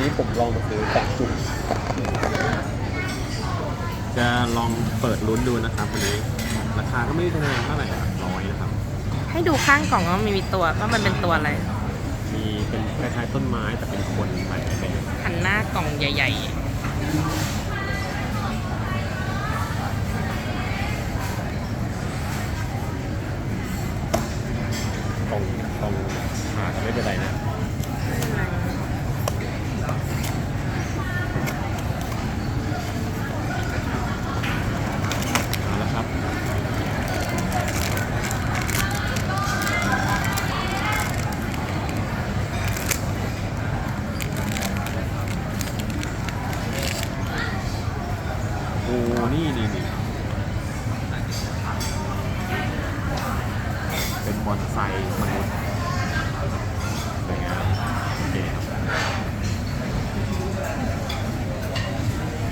นี้ผมลองมาซื้อแต่จุ่มจะลองเปิดลุ้นดูนะครับวันนี้ ราคาก็ไม่ได้แพงเท่าไหร่หลักร้อยนะครับ ให้ดูข้างกล่องว่ามันมีตัวว่ามันเป็นตัวอะไร มีเป็นคล้ายๆต้นไม้แต่เป็นคนใหม่เป็นหันหน้ากล่องใหญ่ตรงตรงหาจะไม่เป็นไรนะ อ้นี่นี่นี่เป็นมอเตอร์ไซค์มนุษย์